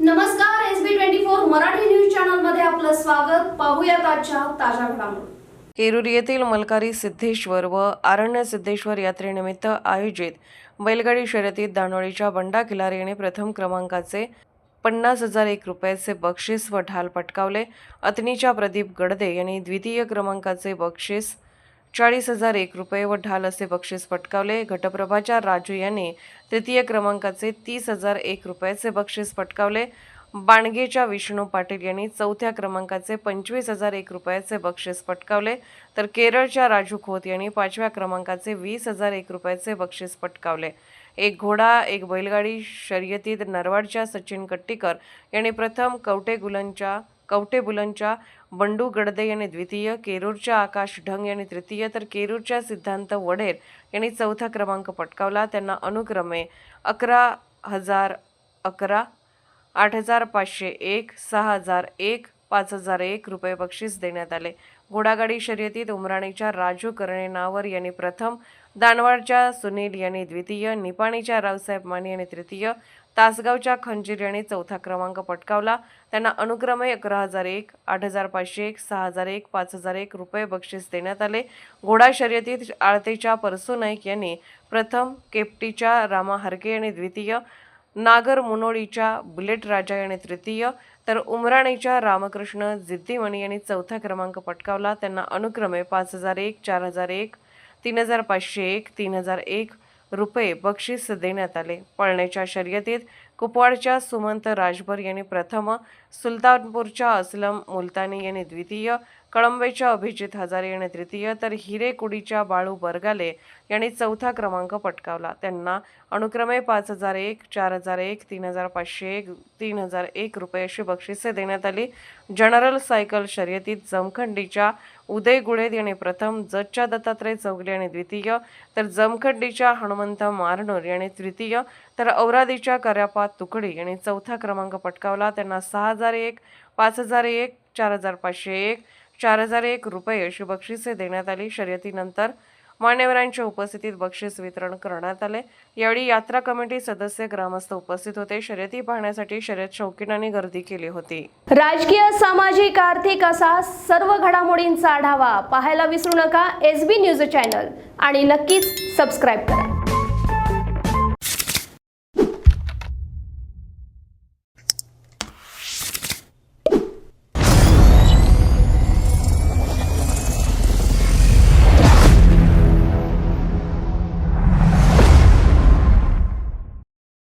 नमस्कार S B twenty four Marathi news चॅनलमध्ये आपलं स्वागत. पाहूया आजच्या ताज्या घडामोडी. एरुर येथील मलकारी सिद्धेश्वर व आरण्य सिद्धेश्वर यात्रेनिमित्त आयोजित बैलगाडी शर्यतीत दानोळीच्या बंडा किलारी याने प्रथम क्रमांकाचे पन्नास हजार एक रुपयाचे बक्षीस व ढाल पटकावले. अतनीच्या प्रदीप गडदे यांनी द्वितीय क्रमांकाचे बक्षीस चाळीस हजार एक रुपये व ढाल असे बक्षीस पटकावले. घटप्रभाच्या राजू यांनी तृतीय क्रमांकाचे तीस हजार एक रुपयाचे बक्षीस पटकावले. बाणगेच्या विष्णू पाटील यांनी चौथ्या क्रमांकाचे पंचवीस हजार एक रुपयाचे बक्षीस पटकावले. तर केरळच्या राजू खोत यांनी पाचव्या क्रमांकाचे वीस हजार एक रुपयाचे बक्षीस पटकावले. एक घोडा एक बैलगाडी शर्यतीत नरवाडच्या सचिन कट्टीकर यांनी प्रथम कवटे गुलनच्या कवटेबुलनच्या बंडू गडदे यांनी द्वितीय केरूरच्या आकाश ढंग यांनी तृतीय तर केरूरच्या सिद्धांत वडेर यांनी चौथा क्रमांक पटकावला. त्यांना अनुक्रमे अकरा हजार अकरा आठ हजार पाचशे एक सहा हजार एक पाच हजार एक रुपये बक्षीस देण्यात आले. घोडागाडी शर्यतीत उमराणीच्या राजू करणे नावर यांनी प्रथम दानवाडच्या सुनील यांनी द्वितीय निपाणीच्या रावसाहेब माने यांनी तृतीय तासगावच्या खंजीर यांनी चौथा क्रमांक पटकावला. त्यांना अनुक्रमे अकरा हजार एक आठ हजार पाचशे एक सहा हजार एक पाच हजार एक रुपये बक्षीस देण्यात आले. घोडा शर्यतीत आळतेच्या परसू नाईक यांनी प्रथम केपटीच्या रामा हरके यांनी द्वितीय नागर मुनोळीच्या बुलेट राजा याने तृतीय तर उमराणीच्या रामकृष्ण जिद्दीमणी यांनी चौथा क्रमांक पटकावला. त्यांना अनुक्रमे पाच हजार एक चार हजार एक तीन हजार पाचशे एक तीन हजार एक रुपये बक्षीस देण्यात आले. पळण्याच्या शर्यतीत कुपवाडच्या सुमंत राजभर यांनी प्रथम सुलतानपूरच्या असलम मुलतानी यांनी द्वितीय कळंबेच्या अभिजित हजारे याने तृतीय तर हिरेकुडीच्या बाळू बरगाले यांनी चौथा क्रमांक पटकावला. त्यांना अनुक्रमे पाच हजार एक चार हजार एक तीन हजार पाचशे एक तीन हजार एक रुपये अशी बक्षिसे देण्यात आली. जनरल सायकल शर्यतीत जमखंडीच्या उदय गुळेद यांनी प्रथम जजच्या दत्तात्रय चौगले यांनी द्वितीय तर जमखंडीच्या हनुमंत मारनूर यांनी तृतीय तर औरादीच्या कर्यापात तुकडी यांनी चौथा क्रमांक पटकावला. त्यांना सहा हजार एक पाच हजार एक चार हजार पाचशे एक चार हजार एक रुपये अशी बक्षिसे देण्यात आली. शर्यतीनंतर मान्यवरांच्या उपस्थितीत बक्षीस वितरण करण्यात आले. यावेळी यात्रा कमिटी सदस्य ग्रामस्थ उपस्थित होते. शर्यती पाहण्यासाठी शर्यत शौकीनांनी गर्दी केली होती. राजकीय सामाजिक आर्थिक असा सर्व घडामोडींचा आढावा पाहायला विसरू नका. एस बी न्यूज चॅनल आणि नक्कीच सबस्क्राईब करा.